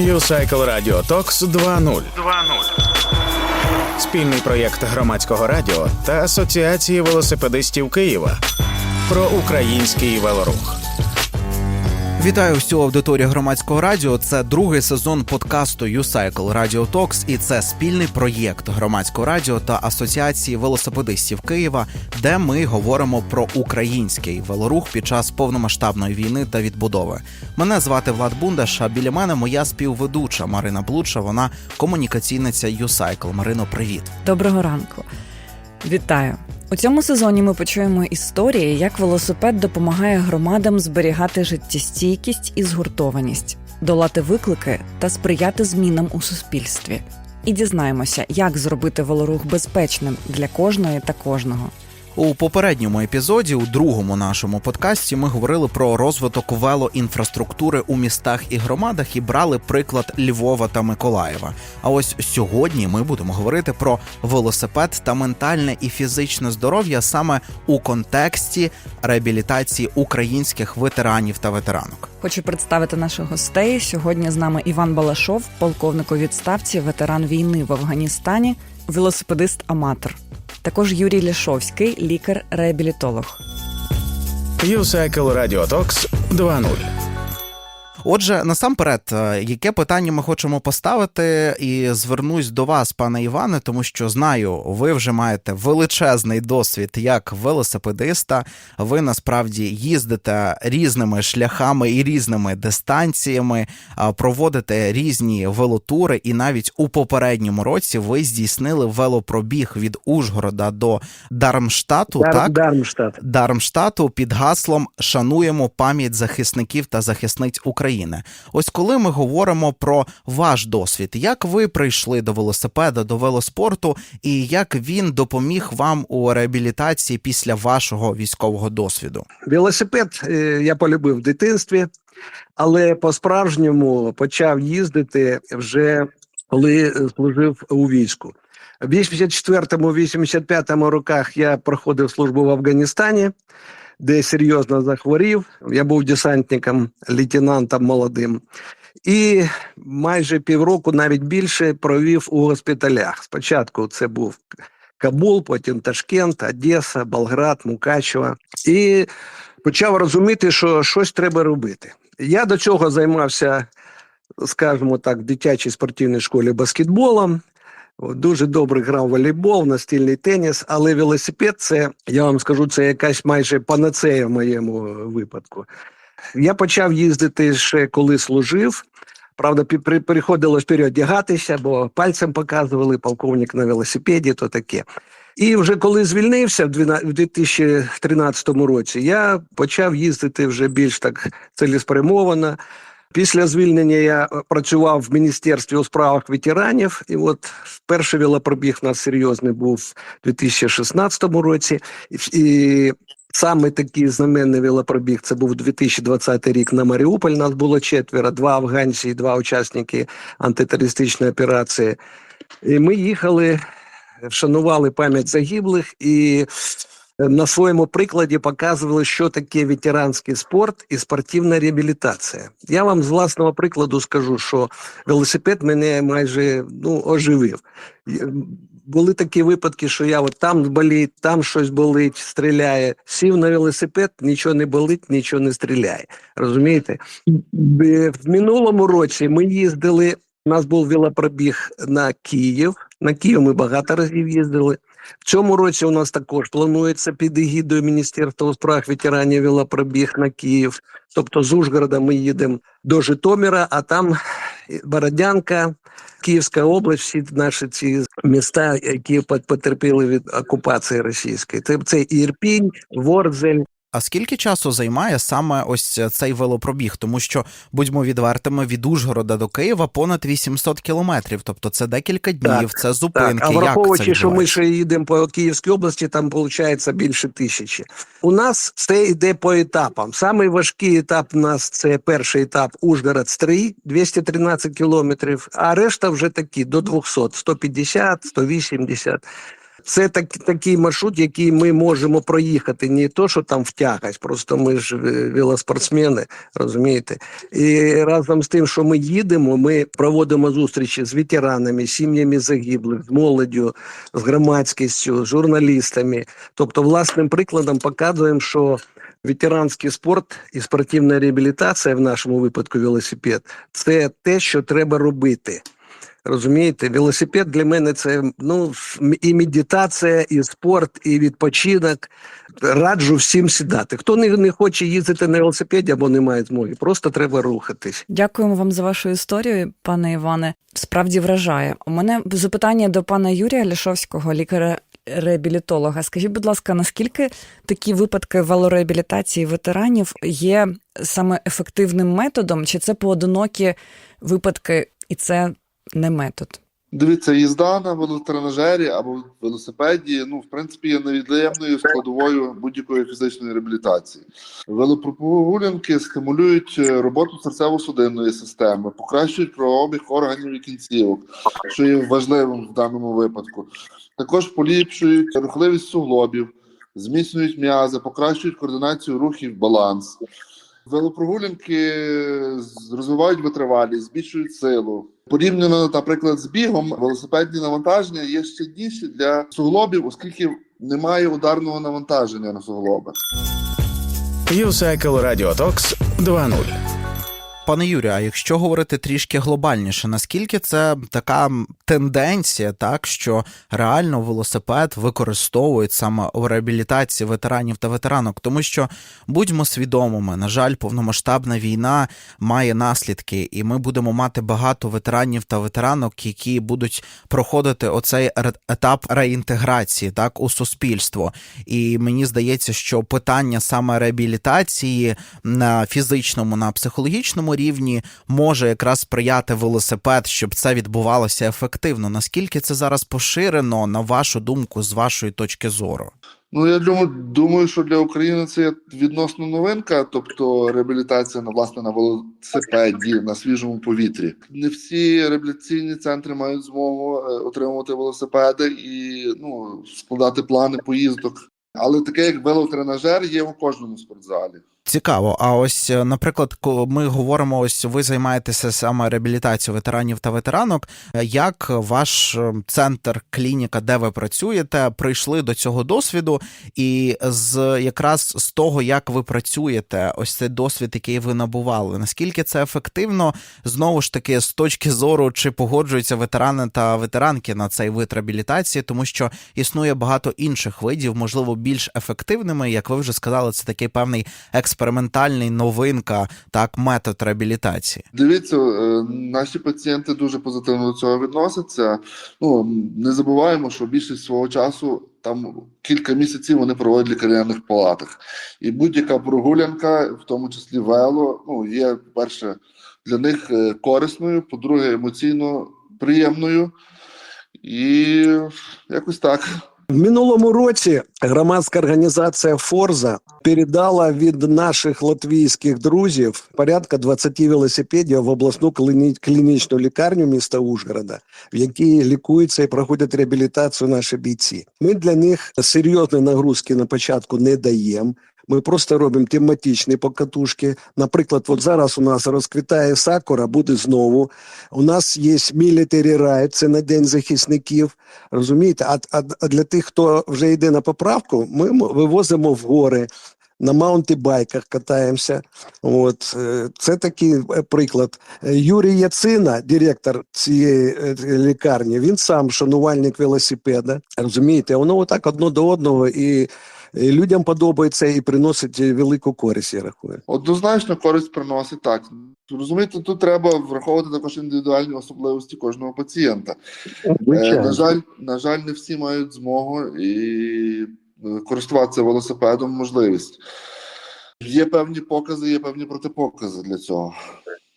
Юсайкл Радіо Токс 2.0. Спільний проєкт громадського радіо та Асоціації велосипедистів Києва про український велорух. Вітаю всю аудиторію громадського радіо. Це другий сезон подкасту «Юсайкл Radio Talks» і це спільний проєкт громадського радіо та асоціації велосипедистів Києва, де ми говоримо про український велорух під час повномасштабної війни та відбудови. Мене звати Влад Бундаш. А біля мене моя співведуча Марина Блудша. Вона комунікаційниця «Юсайкл». Марино, привіт. Доброго ранку. Вітаю. У цьому сезоні ми почуємо історії, як велосипед допомагає громадам зберігати життєстійкість і згуртованість, долати виклики та сприяти змінам у суспільстві. І дізнаємося, як зробити велорух безпечним для кожної та кожного. У попередньому епізоді, у другому нашому подкасті, ми говорили про розвиток велоінфраструктури у містах і громадах і брали приклад Львова та Миколаєва. А ось сьогодні ми будемо говорити про велосипед та ментальне і фізичне здоров'я саме у контексті реабілітації українських ветеранів та ветеранок. Хочу представити наших гостей. Сьогодні з нами Іван Балашов, полковник у відставці, ветеран війни в Афганістані, велосипедист-аматор. Також Юрій Ляшовський, лікар-реабілітолог. Юсайкл Радіо Токс 2.0. Отже, насамперед, е, яке питання ми хочемо поставити, і звернусь до вас, пане Іване, тому що знаю, ви вже маєте величезний досвід як велосипедиста. Ви насправді їздите різними шляхами і різними дистанціями, проводите різні велотури, і навіть у попередньому році ви здійснили велопробіг від Ужгорода до Дармштату. Дар, так Дармштадт. Дармштату під гаслом Шануємо пам'ять захисників та захисниць України. Ось коли ми говоримо про ваш досвід, як ви прийшли до велосипеда, до велоспорту, і як він допоміг вам у реабілітації після вашого військового досвіду? Велосипед е, я полюбив в дитинстві, але по-справжньому почав їздити вже коли е, служив у війську. В 84-85 роках я проходив службу в Афганістані, де серйозно захворів. Я був десантником, лейтенантом молодим. І майже півроку, навіть більше, провів у госпіталях. Спочатку це був Кабул, потім Ташкент, Одеса, Болград, Мукачево. І почав розуміти, що щось треба робити. Я до цього займався, скажімо так, в дитячій спортивній школі баскетболом. Дуже добре грав волейбол, настільний теніс, але велосипед це, я вам скажу, це якась майже панацея в моєму випадку. Я почав їздити ще коли служив. Правда, приходилось переодягатися, бо пальцем показували полковник на велосипеді, то таке. І вже коли звільнився в 2013 році, я почав їздити вже більш так цілеспрямовано. Після звільнення я е, працював в міністерстві у справах ветеранів, і от перший велопробіг у нас серйозний був у 2016 році. І, саме такий знаменний велопробіг це був 2020 рік на Маріуполь. Нас було четверо: два афганці і два учасники антитерористичної операції. І ми їхали, вшанували пам'ять загиблих і на своєму прикладі показували, що таке ветеранський спорт і спортивна реабілітація. Я вам з власного прикладу скажу, що велосипед мене майже ну, оживив. Були такі випадки, що я от там болить, там щось болить, стріляє. Сів на велосипед, нічого не болить, нічого не стріляє. Розумієте? Е, В минулому році ми їздили. У нас був велопробіг на Київ. На Київ ми багато разів їздили. В цьому році у нас також планується під егідою Міністерства у справах ветеранів велопробіг на Київ. Тобто з Ужгорода ми їдемо до Житомира, а там Бородянка, Київська область, всі наші ці міста, які потерпіли від окупації російської. Це, Ірпінь, Ворзель, А скільки часу займає саме ось цей велопробіг? Тому що будьмо відвертими від Ужгорода до Києва понад 800 кілометрів. Тобто це декілька днів, це зупинки. Так, а Як враховуючи, це що ми ще їдемо по Київській області, там виходить більше тисячі. У нас це йде по етапам. Самий важкий етап у нас це перший етап Ужгород Стрий, 213 кілометрів, а решта вже такі до 200, 150, 180. Це так, такий маршрут, який ми можемо проїхати. Не то, що там втягать, просто ми ж е, велоспортсмени, розумієте. І разом з тим, що ми їдемо, ми проводимо зустрічі з ветеранами, сім'ями загиблих, з молоддю, з громадськістю, з журналістами. Тобто, власним прикладом показуємо, що ветеранський спорт і спортивна реабілітація, в нашому випадку велосипед, це те, що треба робити. Розумієте, велосипед для мене це ну і медитація, і спорт, і відпочинок. Раджу всім сідати. Хто не, не хоче їздити на велосипеді або не має змоги, просто треба рухатись. Дякуємо вам за вашу історію, пане Іване. Справді вражає. У мене запитання до пана Юрія Лішовського, лікаря. Реабілітолога, скажіть, будь ласка, наскільки такі випадки велореабілітації ветеранів є саме ефективним методом, чи це поодинокі випадки, і це не метод? Дивіться, їзда на велотренажері або велосипеді, ну, в принципі, є невід'ємною складовою будь-якої фізичної реабілітації. Велопрогулянки стимулюють е, роботу серцево-судинної системи, покращують кровообіг органів і кінцівок, що є важливим в даному випадку. Також поліпшують рухливість суглобів, зміцнюють м'язи, покращують координацію рухів, баланс. Велопрогулянки розвивають витривалість, збільшують силу. Порівняно, наприклад, з бігом, велосипедні навантаження є ще щільніші для суглобів, оскільки немає ударного навантаження на суглоби. U-Cycle Radio Talks 2.0. Пане Юрію, а якщо говорити трішки глобальніше, наскільки це така тенденція, так що реально велосипед використовують саме у реабілітації ветеранів та ветеранок? Тому що будьмо свідомими, на жаль, повномасштабна війна має наслідки, і ми будемо мати багато ветеранів та ветеранок, які будуть проходити оцей етап реінтеграції так у суспільство. І мені здається, що питання саме реабілітації на фізичному, на психологічному рівні може якраз сприяти велосипед, щоб це відбувалося ефективно. Наскільки це зараз поширено, на вашу думку, з вашої точки зору? Ну я думаю, що для України це відносно новинка, тобто реабілітація на власне на велосипеді на свіжому повітрі. Не всі реабілітаційні центри мають змогу е, отримувати велосипеди і ну складати плани поїздок. Але таке як велотренажер є у кожному спортзалі. Цікаво. А ось, е, наприклад, ми говоримо, ось ви займаєтеся саме реабілітацією ветеранів та ветеранок. Е, Як ваш е, центр, клініка, де ви працюєте, прийшли до цього досвіду, і з якраз з того, як ви працюєте, ось цей досвід, який ви набували, наскільки це ефективно, знову ж таки, з точки зору, чи погоджуються ветерани та ветеранки на цей вид реабілітації, тому що існує багато інших видів, можливо, більш ефективними, як ви вже сказали, це такий певний експериментальний новинка, так, метод реабілітації. Дивіться, е, наші пацієнти дуже позитивно до цього відносяться. Ну не забуваємо, що більшість свого часу там кілька місяців вони проводять в лікарняних палатах, і будь-яка прогулянка, в тому числі вело, ну є перше для них е, корисною, по-друге, емоційно приємною, і якось так. В минулому році громадська організація Форза передала від наших латвійських друзів порядка 20 велосипедів в обласну кліні- клінічну лікарню міста Ужгорода, в якій лікуються і проходять реабілітацію наші бійці. Ми для них серйозної нагрузки на початку не даємо. Ми просто робимо тематичні покатушки. Наприклад, от зараз у нас розквітає сакура, буде знову. У нас є Military Ride, це на День захисників. Розумієте? А, а, для тих, хто вже йде на поправку, ми вивозимо в гори. На маунтибайках катаємося. От е, це такий е, приклад. Е, Юрій Яцина, директор цієї лікарні, він сам шанувальник велосипеда. Розумієте, воно отак одно до одного, і людям подобається і приносить е, велику користь, я рахую. Однозначно користь приносить так. Розумієте, тут треба враховувати також індивідуальні особливості кожного пацієнта. Е, на жаль, на жаль, не всі мають змогу і е, користуватися велосипедом можливість. Є певні покази, є певні протипокази для цього.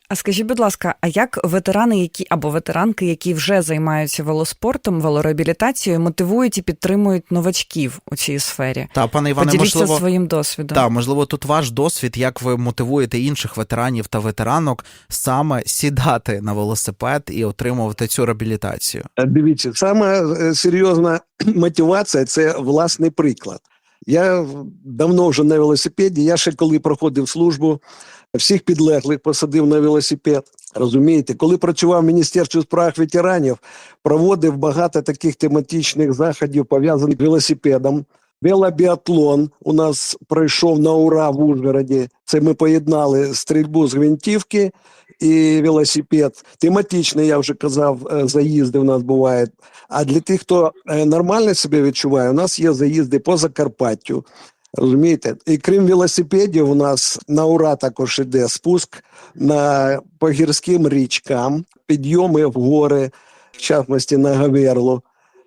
А скажіть, будь ласка, а як ветерани, які або ветеранки, які вже займаються велоспортом, велореабілітацією, мотивують і підтримують новачків у цій сфері? Та пане Іване, Поділіться можливо, своїм досвідом. Так, можливо, тут ваш досвід, як ви мотивуєте інших ветеранів та ветеранок саме сідати на велосипед і отримувати цю реабілітацію. Е, Дивіться, саме е, серйозна мотивація це власний приклад. Я давно вже на велосипеді. Я ще коли проходив службу, всіх підлеглих посадив на велосипед. Розумієте, коли працював в Міністерстві у справах ветеранів, проводив багато таких тематичних заходів, пов'язаних з велосипедом. Велобіатлон у нас пройшов на ура в Ужгороді. Це ми поєднали стрільбу з гвинтівки і велосипед. Тематичний, я вже казав, е, заїзди у нас бувають. А для тих, хто е, нормально себе відчуває, у нас є заїзди по Закарпаттю. Розумієте? І крім велосипедів, у нас на ура також іде спуск на по гірським річкам, підйоми в гори, в частності на Гаверлу.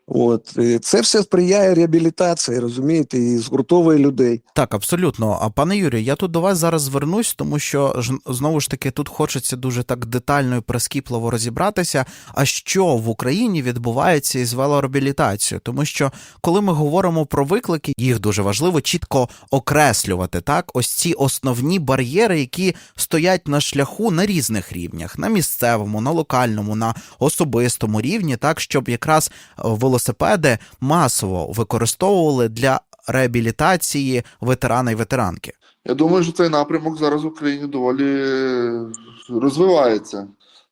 От це все сприяє реабілітації, розумієте, і згуртовує людей. Так, абсолютно. А пане Юрію, я тут до вас зараз звернусь, тому що ж знову ж таки тут хочеться дуже так детально і прискіпливо розібратися. А що в Україні відбувається із велореабілітацією? Тому що коли ми говоримо про виклики, їх дуже важливо чітко окреслювати. Так, ось ці основні бар'єри, які стоять на шляху на різних рівнях: на місцевому, на локальному, на особистому рівні, так щоб якраз е, велосипеди масово використовували для реабілітації ветерана і ветеранки. Я думаю, що цей напрямок зараз в Україні доволі е, розвивається.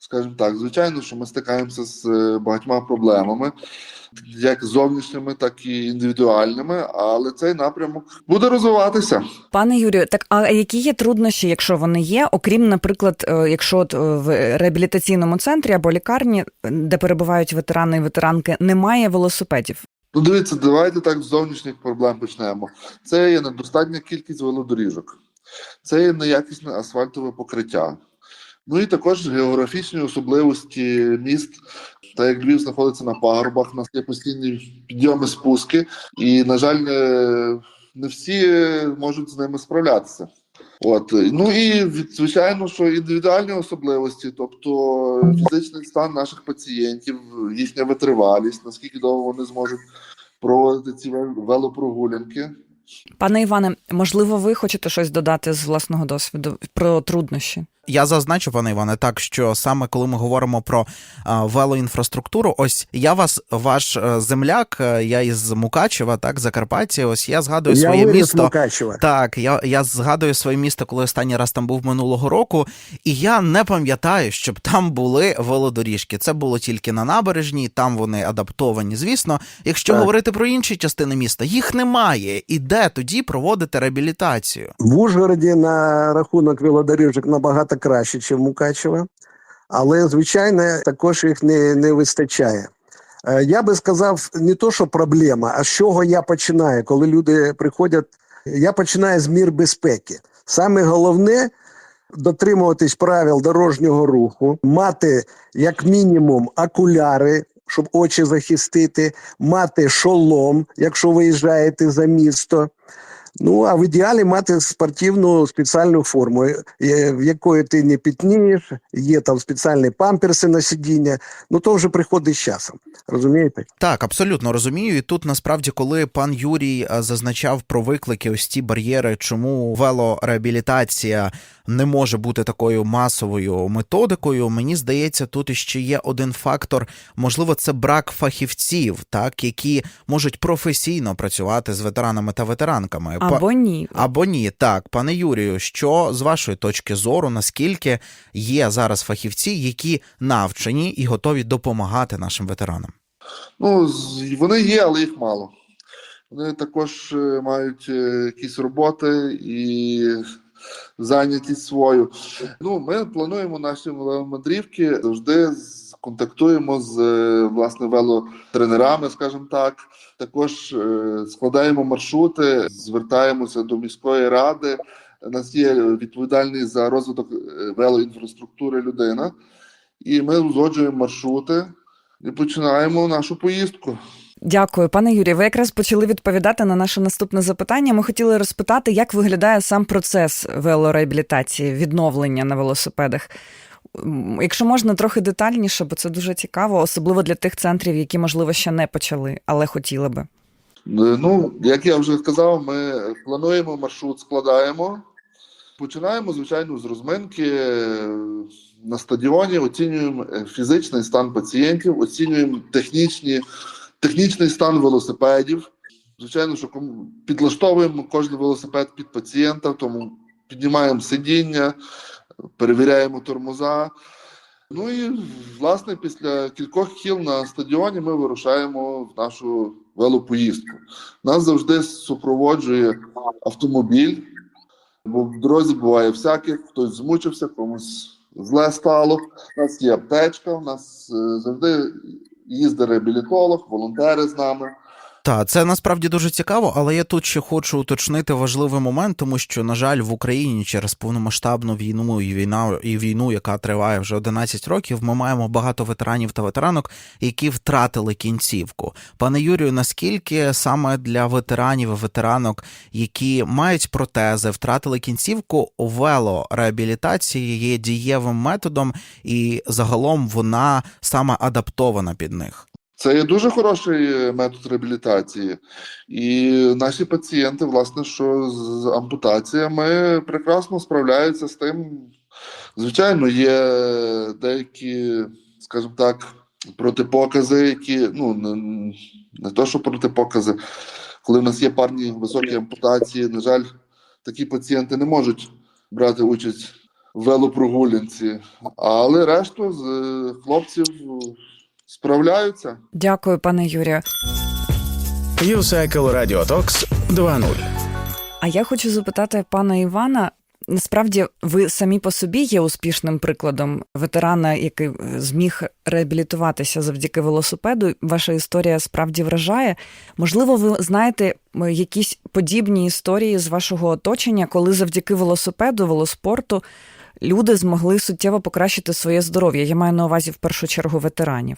Скажімо так, звичайно, що ми стикаємося з е, багатьма проблемами, як зовнішніми, так і індивідуальними, але цей напрямок буде розвиватися. Пане Юрію, так а які є труднощі, якщо вони є, окрім, наприклад, е, якщо е, в реабілітаційному центрі або лікарні, де перебувають ветерани і ветеранки, немає велосипедів? Ну, дивіться, давайте так з зовнішніх проблем почнемо. Це є недостатня кількість велодоріжок, це є неякісне асфальтове покриття. Ну і також географічні особливості міст. Та як Львів знаходиться на пагорбах, у нас є постійні підйоми, спуски, і, на жаль, не, всі можуть з ними справлятися. От ну і звичайно, що індивідуальні особливості, тобто фізичний стан наших пацієнтів, їхня витривалість, наскільки довго вони зможуть проводити ці вел- велопрогулянки. Пане Іване, можливо, ви хочете щось додати з власного досвіду про труднощі? Я зазначу, пане Іване, так що саме коли ми говоримо про а, велоінфраструктуру, ось я вас, ваш е, земляк, е, я із Мукачева, так, Закарпаття, ось я згадую я своє місто. Мукачева. Так, я, я згадую своє місто, коли останній раз там був минулого року, і я не пам'ятаю, щоб там були велодоріжки. Це було тільки на набережній, там вони адаптовані. Звісно, якщо Так. говорити про інші частини міста, їх немає. І де тоді проводити реабілітацію? В Ужгороді на рахунок велодоріжок набагато краще, ніж Мукачево, але, звичайно, також їх не, не вистачає. Е, Я би сказав, не то, що проблема, а з чого я починаю, коли люди приходять. Я починаю з мір безпеки. Саме головне дотримуватись правил дорожнього руху, мати як мінімум окуляри, щоб очі захистити, мати шолом, якщо виїжджаєте за місто. Ну, а в ідеалі мати спортивну спеціальну форму, е, в якої ти не пітнієш, є там спеціальні памперси на сидіння. Ну то вже приходить з часом. Розумієте? Так, абсолютно розумію. І тут насправді, коли пан Юрій е, зазначав про виклики, ось ті бар'єри, чому велореабілітація не може бути такою масовою методикою, мені здається, тут іще є один фактор. Можливо, це брак фахівців, так які можуть професійно працювати з ветеранами та ветеранками. Па- Або ні? або ні, так, пане Юрію, що з вашої точки зору, наскільки є зараз фахівці, які навчені і готові допомагати нашим ветеранам? Ну, вони є, але їх мало. Вони також е, мають е, якісь роботи і зайнятість свою. Ну, ми плануємо наші веломандрівки, завжди з- контактуємо з е, власне велотренерами, скажімо так. Також е, складаємо маршрути, звертаємося до міської ради. Нас є відповідальний за розвиток е, велоінфраструктури людина, і ми узгоджуємо маршрути і починаємо нашу поїздку. Дякую, пане Юрію. Ви якраз почали відповідати на наше наступне запитання. Ми хотіли розпитати, як виглядає сам процес велореабілітації, відновлення на велосипедах. Якщо можна трохи детальніше, бо це дуже цікаво, особливо для тих центрів, які можливо ще не почали, але хотіли би. Е, Ну, як я вже сказав, ми плануємо маршрут, складаємо. Починаємо, звичайно, з розминки е, на стадіоні, оцінюємо е, фізичний стан пацієнтів, оцінюємо технічні, технічний стан велосипедів. Звичайно, що підлаштовуємо кожен велосипед під пацієнта, тому піднімаємо сидіння, перевіряємо тормоза. Ну і власне після кількох кіл на стадіоні ми вирушаємо в нашу велопоїздку. Нас завжди супроводжує автомобіль, бо в дорозі буває всяких, хтось змучився, комусь зле стало. У нас є аптечка, у нас е, завжди їздить реабілітолог, волонтери з нами. Так, це насправді дуже цікаво, але я тут ще хочу уточнити важливий момент, тому що, на жаль, в Україні через повномасштабну війну і війна і війну, яка триває вже 11 років, ми маємо багато ветеранів та ветеранок, які втратили кінцівку. Пане Юрію, наскільки саме для ветеранів і ветеранок, які мають протези, втратили кінцівку, велореабілітація є дієвим методом, і загалом вона саме адаптована під них. Це є дуже хороший е, метод реабілітації. І наші пацієнти, власне, що з ампутаціями прекрасно справляються з тим. Звичайно, є деякі, скажімо так, протипокази, які ну не, не то, що протипокази, коли в нас є парні високі ампутації, на жаль, такі пацієнти не можуть брати участь в велопрогулянці, але решту з е, хлопців справляються. Дякую, пане Юрію. U-Cycle Radio Talks 2.0. А я хочу запитати пана Івана. Насправді, ви самі по собі є успішним прикладом ветерана, який е, зміг реабілітуватися завдяки велосипеду. Ваша історія справді вражає. Можливо, ви знаєте якісь подібні історії з вашого оточення, коли завдяки велосипеду, велоспорту люди змогли суттєво покращити своє здоров'я. Я маю на увазі в першу чергу ветеранів.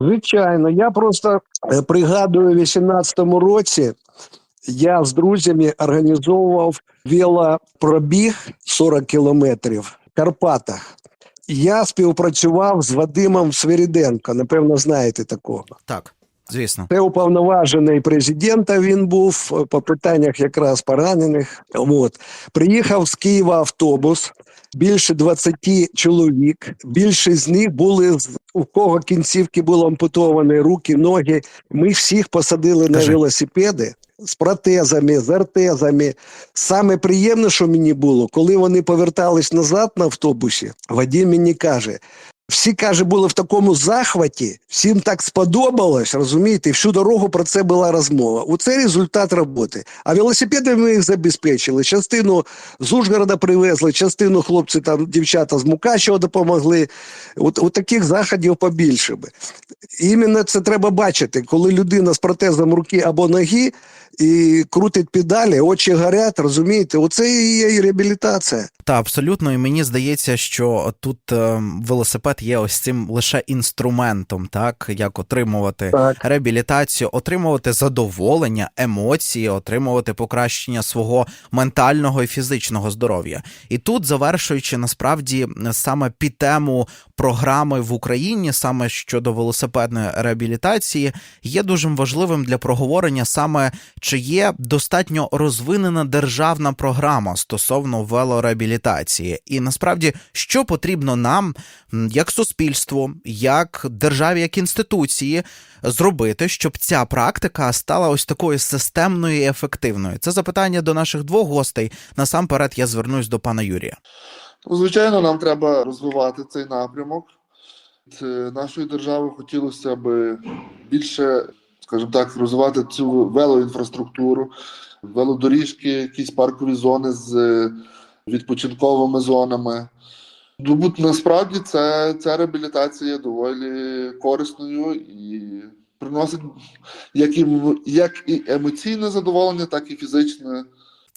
Звичайно, я просто е, пригадую, у 18-му році я з друзями організовував велопробіг 40 кілометрів в Карпатах. Я співпрацював з Вадимом Свиріденко, напевно, знаєте такого. Так, звісно. Це уповноважений президента. Він був е, по питаннях якраз поранених. От приїхав з Києва автобус. Більше 20 чоловік. Більшість з них були з у кого кінцівки були ампутовані, руки, ноги. Ми всіх посадили на велосипеди з протезами, з артезами. Саме приємне, що мені було, коли вони повертались назад на автобусі, Вадим мені каже: всі каже, були в такому захваті, всім так сподобалось, розумієте, і всю дорогу про це була розмова. Оце результат роботи. А велосипеди ми їх забезпечили. Частину з Ужгорода привезли, частину хлопці там, дівчата з Мукачева допомогли. От, от таких заходів побільше би. Іменно це треба бачити, коли людина з протезом руки або ноги і крутить педалі, очі горять, розумієте, оце і є і реабілітація. Та абсолютно, і мені здається, що тут е, велосипед є ось цим лише інструментом, так як отримувати Так. реабілітацію, отримувати задоволення, емоції, отримувати покращення свого ментального і фізичного здоров'я. І тут, завершуючи насправді саме під тему програми в Україні, саме щодо велосипедної реабілітації, є дуже важливим для проговорення саме чи є достатньо розвинена державна програма стосовно велореабілітації, і насправді що потрібно нам, як суспільству, як державі, як інституції, зробити, щоб ця практика стала ось такою системною і ефективною. Це запитання до наших двох гостей. Насамперед я звернусь до пана Юрія. Ну, звичайно, нам треба розвивати цей напрямок. Це нашої держави хотілося б більше, скажімо так, розвивати цю велоінфраструктуру, велодоріжки, якісь паркові зони з е, відпочинковими зонами. Ну, насправді це, ця реабілітація доволі корисною і приносить як і, як і емоційне задоволення, так і фізичне.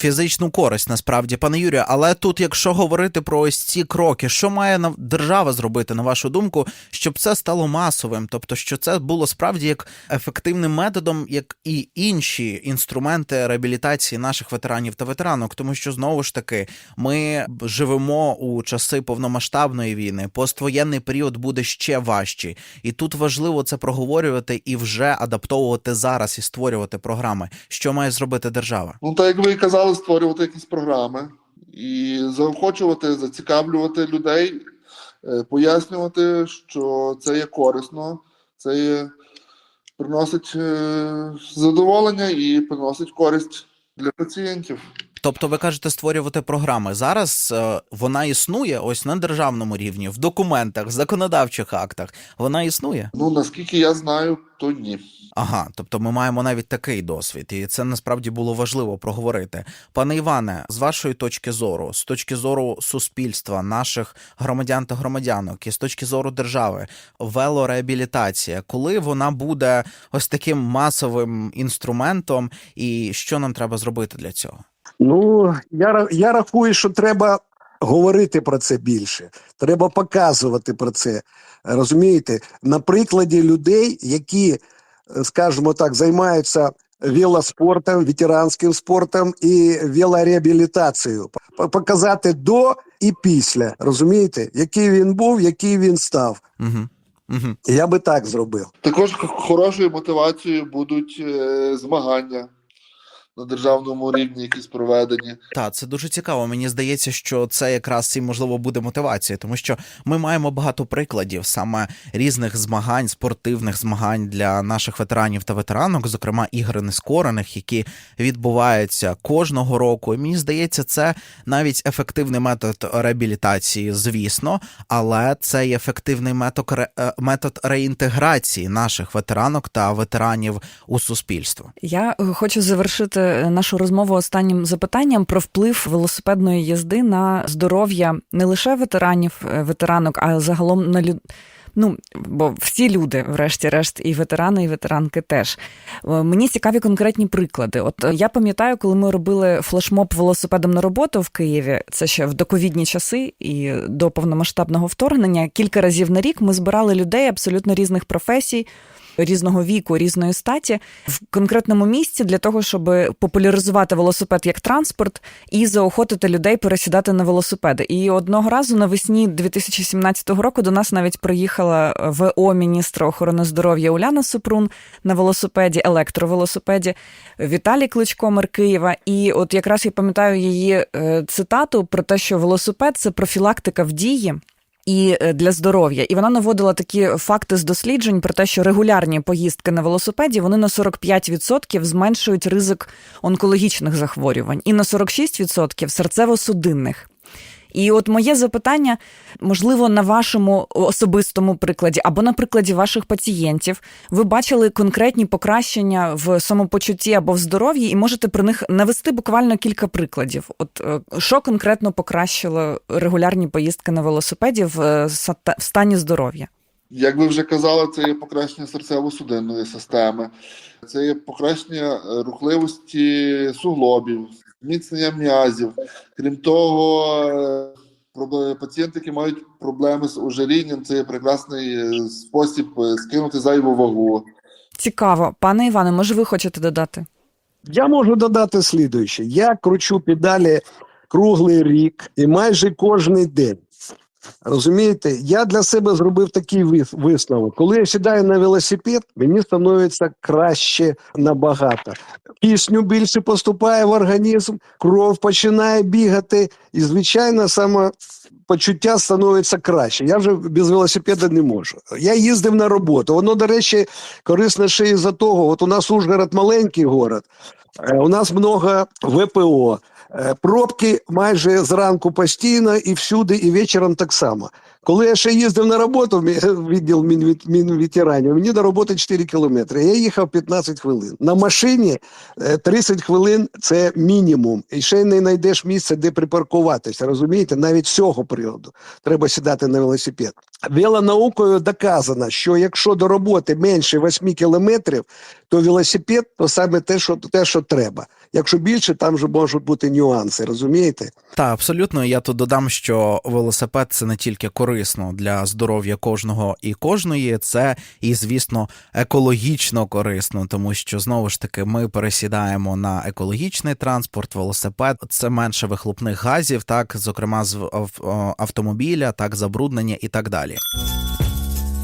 Фізичну користь, насправді, пане Юрію. Але тут, якщо говорити про ось ці кроки, що має держава зробити, на вашу думку, щоб це стало масовим, тобто, що це було справді як ефективним методом, як і інші інструменти реабілітації наших ветеранів та ветеранок, тому що знову ж таки ми живемо у часи повномасштабної війни, поствоєнний період буде ще важчий, і тут важливо це проговорювати і вже адаптовувати зараз і створювати програми. Що має зробити держава? Ну, так як ви і казали, створювати якісь програми і заохочувати, зацікавлювати людей, е, пояснювати, що це є корисно, це є, приносить е, задоволення і приносить користь для пацієнтів. Тобто, ви кажете створювати програми. Зараз е, вона існує ось на державному рівні, в документах, в законодавчих актах. Вона існує. Ну, наскільки я знаю, то ні. Ага, тобто ми маємо навіть такий досвід, і це насправді було важливо проговорити. Пане Іване, з вашої точки зору, з точки зору суспільства, наших громадян та громадянок, і з точки зору держави, велореабілітація, коли вона буде ось таким масовим інструментом, і що нам треба зробити для цього? Ну, я, я рахую, що треба говорити про це більше. Треба показувати про це. Розумієте, на прикладі людей, які, скажімо так, займаються велоспортом, ветеранським спортом і велореабілітацією. Показати до і після. Розумієте, який він був, який він став. Угу. Угу. Я би так зробив. Також х- хорошою мотивацією будуть е, змагання на державному рівні, якісь проведені. Так, це дуже цікаво. Мені здається, що це якраз і можливо буде мотивацією, тому що ми маємо багато прикладів саме різних змагань, спортивних змагань для наших ветеранів та ветеранок, зокрема ігри нескорених, які відбуваються кожного року. І мені здається, це навіть ефективний метод реабілітації, звісно, але це і ефективний метод, ре- е, метод реінтеграції наших ветеранок та ветеранів у суспільство. Я е, хочу завершити нашу розмову останнім запитанням про вплив велосипедної їзди на здоров'я не лише ветеранів, е, ветеранок, а загалом на люд... Ну, бо всі люди, врешті-решт, і ветерани, і ветеранки теж. Е, Мені цікаві конкретні приклади. От е, я пам'ятаю, коли ми робили флешмоб велосипедом на роботу в Києві, це ще в доковідні часи і до повномасштабного вторгнення. Кілька разів на рік ми збирали людей абсолютно різних професій. Різного віку, різної статі в конкретному місці для того, щоб популяризувати велосипед як транспорт і заохотити людей пересідати на велосипеди. І одного разу навесні 2017 року до нас навіть приїхала ВО міністра охорони здоров'я Уляна Супрун на велосипеді, електровелосипеді, Віталій Кличко, мер Києва. І от якраз я пам'ятаю її е, цитату про те, що велосипед це профілактика в дії. І е, для здоров'я, і вона наводила такі факти з досліджень про те, що регулярні поїздки на велосипеді вони на 45% зменшують ризик онкологічних захворювань, і на 46% серцево-судинних. І от моє запитання, можливо, на вашому особистому прикладі або на прикладі ваших пацієнтів, ви бачили конкретні покращення в самопочутті або в здоров'ї, і можете про них навести буквально кілька прикладів. От е, що конкретно покращило регулярні поїздки на велосипеді в, е, в стані здоров'я? Як ви вже казали, це є покращення серцево-судинної системи, це є покращення рухливості суглобів, зміцнення м'язів. Крім того, е, проб- пацієнти, які мають проблеми з ожирінням, це є прекрасний е, спосіб е, скинути зайву вагу. Цікаво, пане Іване, може, ви хочете додати? Я можу додати слідуюче. Я кручу педалі круглий рік і майже кожний день. Розумієте, я для себе зробив такий вис- висновок. Коли я сідаю на велосипед, мені становиться краще набагато. Кисню більше поступає в організм, кров починає бігати, і, звичайно, самопочуття становиться краще. Я вже без велосипеда не можу. Я їздив на роботу. Воно, до речі, корисно ще із за того. От у нас Ужгород маленький город, е, у нас много ВПО. Е, Пробки майже зранку постійно і всюди, і вечором так само. Коли я ще їздив на роботу відділ Мінветеранів, мені до роботи 4 кілометри. Я їхав 15 хвилин. На машині е, 30 хвилин це мінімум. І ще не знайдеш місце, де припаркуватися. Розумієте, навіть з цього приводу треба сідати на велосипед. Велонаукою доказано, що якщо до роботи менше 8 кілометрів, то велосипед то саме те, що те, що треба. Якщо більше, там вже можуть бути нюанси, розумієте? Та абсолютно. Я тут додам, що велосипед це не тільки корисно для здоров'я кожного і кожної, це і, звісно, екологічно корисно, тому що знову ж таки ми пересідаємо на екологічний транспорт, велосипед це менше вихлопних газів, так зокрема з автомобіля, так забруднення і так далі.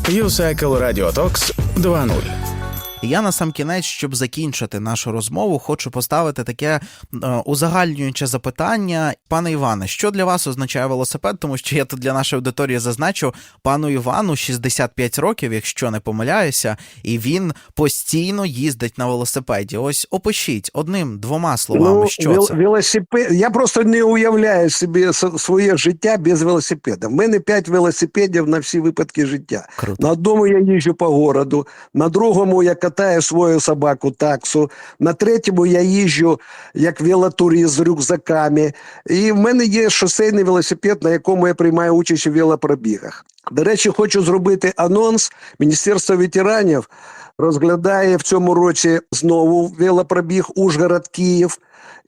U-Cycle Radio Talks 2.0. І Я на сам кінець, щоб закінчити нашу розмову, хочу поставити таке е, узагальнююче запитання. Пане Іване, що для вас означає велосипед? Тому що я тут для нашої аудиторії зазначу пану Івану 65 років, якщо не помиляюся, і він постійно їздить на велосипеді. Ось опишіть одним двома словами, що вел- це велосипед. Я просто не уявляю собі своє життя без велосипеда. В мене 5 велосипедів на всі випадки життя. круто. На одному я їжджу по городу, на другому я катаю свою собаку таксу, на третьому я їжджу як велотурист з рюкзаками. І в мене є шосейний велосипед, на якому я приймаю участь у велопробігах. До речі, хочу зробити анонс. Міністерство ветеранів розглядає в цьому році знову велопробіг Ужгород Київ.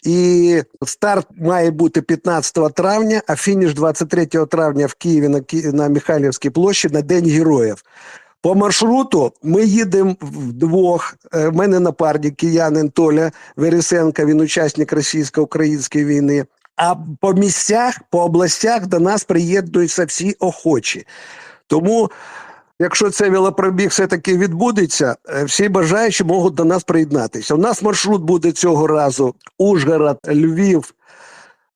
І старт має бути 15 травня, а фініш 23 травня в Києві на, на Михайлівській площі на День Героїв. По маршруту ми їдемо вдвох. Е, В мене напарник киянин Толя Вересенко, він учасник російсько-української війни. А по місцях, по областях до нас приєднуються всі охочі. Тому, якщо цей велопробіг все-таки відбудеться, е, всі бажаючі можуть до нас приєднатися. У нас маршрут буде цього разу Ужгород, Львів,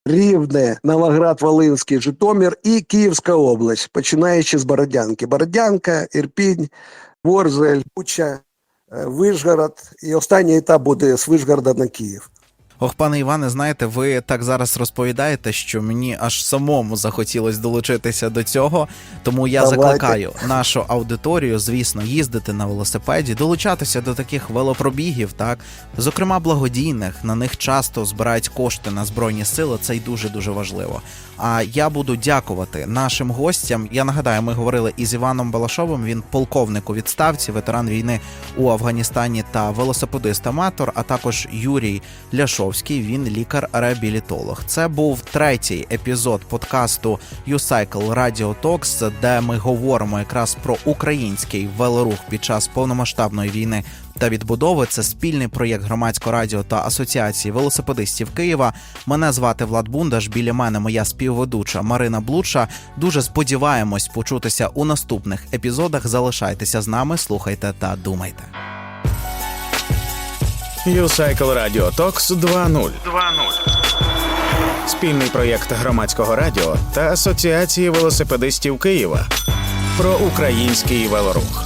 Рівне, Новоград, Волинський, Житомир і Київська область, починаючи з Бородянки. Бородянка, Ірпінь, Ворзель, Буча, е, Вишгород. І останній етап буде з Вишгорода на Київ. Ох, пане Іване, знаєте, ви так зараз розповідаєте, що мені аж самому захотілось долучитися до цього. Тому я Давайте. закликаю нашу аудиторію, звісно, їздити на велосипеді, долучатися до таких велопробігів, так зокрема благодійних. На них часто збирають кошти на збройні сили. Це й дуже дуже важливо. А я буду дякувати нашим гостям. Я нагадаю, ми говорили із Іваном Балашовим. Він полковник у відставці, ветеран війни у Афганістані та велосипедист-аматор, а також Юрій Ляшовський. Він лікар-реабілітолог. Це був третій епізод подкасту U-Cycle Radio Talks, де ми говоримо якраз про український велорух під час повномасштабної війни та відбудови. Це спільний проєкт громадського радіо та асоціації велосипедистів Києва. Мене звати Влад Бундаш. Біля мене моя співведуча Марина Блуча. Дуже сподіваємось почутися у наступних епізодах. Залишайтеся з нами, слухайте та думайте. U-Cycle Radio Talks 2.0. Спільний проєкт громадського радіо та Асоціації велосипедистів Києва про український велорух.